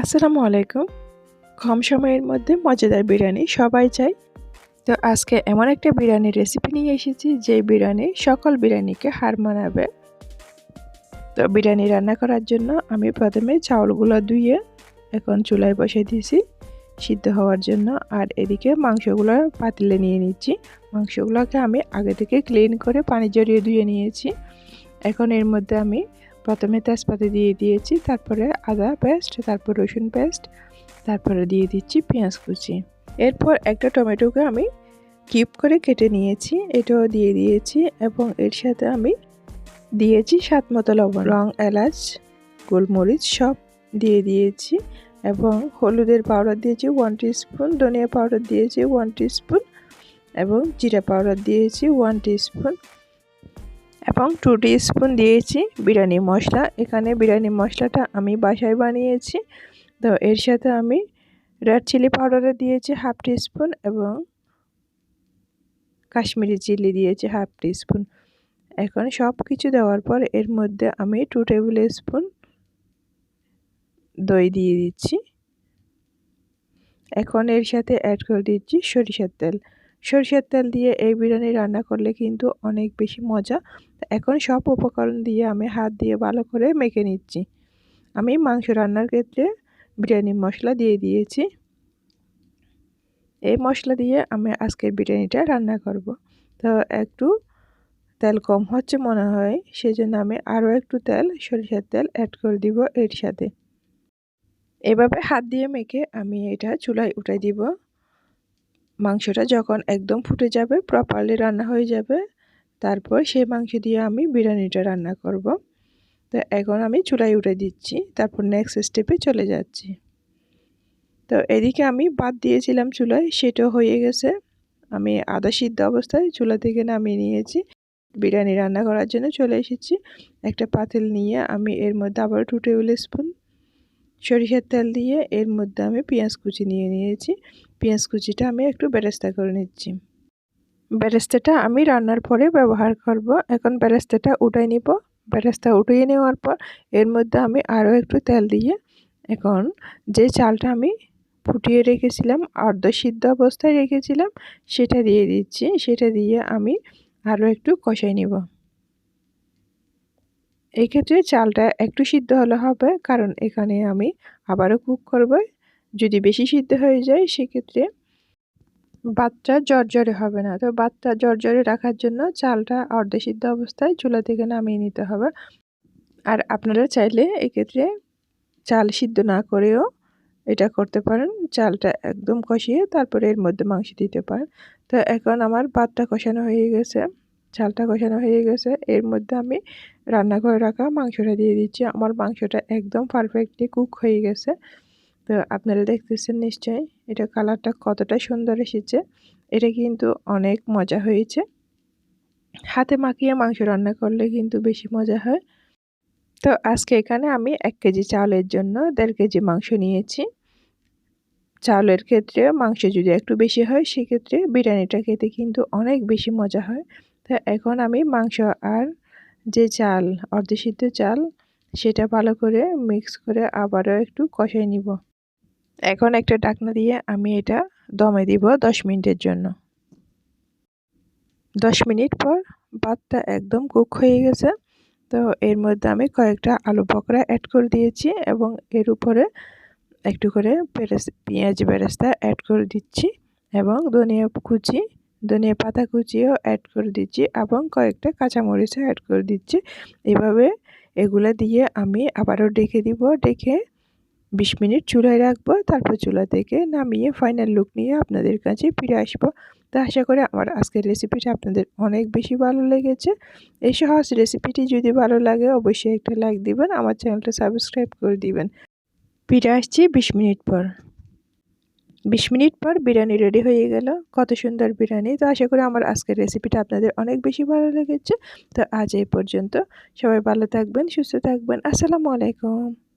আসসালামু আলাইকুম। কম সময়ের মধ্যে মজাদার বিরিয়ানি সবাই চাই তো আজকে এমন একটা বিরিয়ানির রেসিপি নিয়ে এসেছি, যে বিরিয়ানি সকল বিরিয়ানিকে হার মানাবে। তো বিরিয়ানি রান্না করার জন্য আমি প্রথমে চাউলগুলো ধুয়ে এখন চুলায় বসে দিয়েছি। সিদ্ধ হওয়ার জন্য আর এদিকে মাংসগুলো পাতিলে নিয়ে নিচ্ছি। মাংসগুলোকে আমি আগে থেকে ক্লিন করে পানি জড়িয়ে ধুয়ে নিয়েছি। এখন এর মধ্যে আমি প্রথমে তেজপাতা দিয়ে দিয়েছি, তারপরে আদা পেস্ট, তারপর রসুন পেস্ট, তারপরে দিয়ে দিচ্ছি পেঁয়াজ কুচি। এরপর একটা টমেটোকে আমি কিউব করে কেটে নিয়েছি, এটাও দিয়ে দিয়েছি এবং এর সাথে আমি দিয়েছি সাত মতো লবণ। রং, এলাচ, গোলমরিচ সব দিয়ে দিয়েছি এবং হলুদের পাউডার দিয়েছি ওয়ান স্পুন ধনিয়া পাউডার দিয়েছি ওয়ান স্পুন এবং জিরা পাউডার দিয়েছি ওয়ান স্পুন এবং টু স্পুন দিয়েছি বিরিয়ানি মশলা। এখানে বিরিয়ানি মশলাটা আমি বাসায় বানিয়েছি। তো এর সাথে আমি রেড চিলি পাউডারে দিয়েছি হাফ স্পুন এবং কাশ্মীরি চিলি দিয়েছি হাফ স্পুন এখন সব কিছু দেওয়ার পর এর মধ্যে আমি টু টেবিল স্পুন দই দিয়ে দিচ্ছি। এখন এর সাথে অ্যাড করে দিচ্ছি সরিষার তেল। সরিষার তেল দিয়ে এই বিরিয়ানি রান্না করলে কিন্তু অনেক বেশি মজা। এখন সব উপকরণ দিয়ে আমি হাত দিয়ে ভালো করে মেখে নিচ্ছি। আমি মাংস রান্নার ক্ষেত্রে বিরিয়ানি মশলা দিয়ে দিয়েছি। এই মশলা দিয়ে আমি আজকের বিরিয়ানিটা রান্না করব। তো একটু তেল কম হচ্ছে মনে হয়, সেজন্য আমি আরও একটু তেল, সরিষার তেল অ্যাড করে দিব এর সাথে। এভাবে হাত দিয়ে মেখে আমি এটা চুলায় উঠাই দিব। মাংসটা যখন একদম ফুটে যাবে প্রপারলি রান্না হয়ে যাবে, তারপর সেই মাংস দিয়ে আমি বিরিয়ানিটা রান্না করব। তো এখন আমি চুলায় উঠে দিচ্ছি, তারপর নেক্সট স্টেপে চলে যাচ্ছি। তো এদিকে আমি বাদ দিয়েছিলাম চুলায় সেটাও হয়ে গেছে। আমি আদা সিদ্ধ অবস্থায় চুলা থেকে নামিয়ে নিয়েছি। বিরিয়ানি রান্না করার জন্য চলে এসেছি। একটা পাতিল নিয়ে আমি এর মধ্যে আবার টু টেবিল স্পুন সরিষার তেল দিয়ে এর মধ্যে আমি পেঁয়াজ কুচি নিয়ে নিয়েছি। পেঁয়াজ কুচিটা আমি একটু বেরেস্তা করে নিচ্ছি। বেরেস্তাটা আমি রান্নার পরে ব্যবহার করব। এখন বেরেস্তাটা উঠাই নিব। বেরেস্তা উঠিয়ে নেওয়ার পর এর মধ্যে আমি আরও একটু তেল দিয়ে এখন যে চালটা আমি ফুটিয়ে রেখেছিলাম অর্ধ সিদ্ধ অবস্থায় রেখেছিলাম, সেটা দিয়ে দিচ্ছি। সেটা দিয়ে আমি আরও একটু কষাই নিব। এই ক্ষেত্রে চালটা একটু সিদ্ধ হলে হবে, কারণ এখানে আমি আবারও কুক করব। যদি বেশি সিদ্ধ হয়ে যায়, সেক্ষেত্রে বাচ্চা জর্জরে হবে না। তো বাচ্চা জর্জরে রাখার জন্য চালটা অর্ধে সিদ্ধ অবস্থায় চুলা থেকে নামিয়ে নিতে হবে। আর আপনারা চাইলে এক্ষেত্রে চাল সিদ্ধ না করেও এটা করতে পারেন। চালটা একদম কষিয়ে তারপরে এর মধ্যে মাংস দিতে পারেন। তো এখন আমার ভাতটা কষানো হয়ে গেছে। চালটা কষানো হয়ে গেছে। এর মধ্যে আমি রান্না করে রাখা মাংসটা দিয়ে দিচ্ছি। আমার মাংসটা একদম পারফেক্টলি কুক হয়ে গেছে। তো আপনারা দেখতেছেন নিশ্চয়ই এটা কালারটা কতটা সুন্দর এসেছে। এটা কিন্তু অনেক মজা হয়েছে। হাতে মাখিয়ে মাংস রান্না করলে কিন্তু বেশি মজা হয়। তো আজকে এখানে আমি এক কেজি চাউলের জন্য দেড় কেজি মাংস নিয়েছি। চাউলের ক্ষেত্রে মাংস যদি একটু বেশি হয়, সেক্ষেত্রে বিরিয়ানিটা খেতে কিন্তু অনেক বেশি মজা হয়। তো এখন আমি মাংস আর যে চাল, অর্ধসিদ্ধ চাল, সেটা ভালো করে মিক্স করে আবারও একটু কষাই নিব। এখন একটা ডাকনা দিয়ে আমি এটা দমে দিব দশ মিনিটের জন্য। দশ মিনিট পর ভাতটা একদম কুক হয়ে গেছে। তো এর মধ্যে আমি কয়েকটা আলু পকোড়া অ্যাড করে দিয়েছি এবং এর উপরে একটু করে পেরেস, পেঁয়াজ বেরেস্তা অ্যাড করে দিচ্ছি এবং ধনিয়া কুচি ধনিয়া পাতা কুচিও অ্যাড করে দিচ্ছি এবং কয়েকটা কাঁচামরিচও অ্যাড করে দিচ্ছি। এভাবে এগুলো দিয়ে আমি আবারও ডেকে দিব, ডেকে বিশ মিনিট চুলায় রাখব, তারপর চুলা থেকে নামিয়ে ফাইনাল লুক নিয়ে আপনাদের কাছে ফিরে আসব। তো আশা করি আমার আজকের রেসিপিটা আপনাদের অনেক বেশি ভালো লেগেছে। এই সহজ রেসিপিটি যদি ভালো লাগে অবশ্যই একটা লাইক দিবেন, আমার চ্যানেলটা সাবস্ক্রাইব করে দিবেন। ফিরে আসছি বিশ মিনিট পর। বিশ মিনিট পর বিরিয়ানি রেডি হয়ে গেল। কত সুন্দর বিরিয়ানি। তো আশা করি আমার আজকের রেসিপিটা আপনাদের অনেক বেশি ভালো লেগেছে। তো আজ এই পর্যন্ত। সবাই ভালো থাকবেন, সুস্থ থাকবেন। আসসালামু আলাইকুম।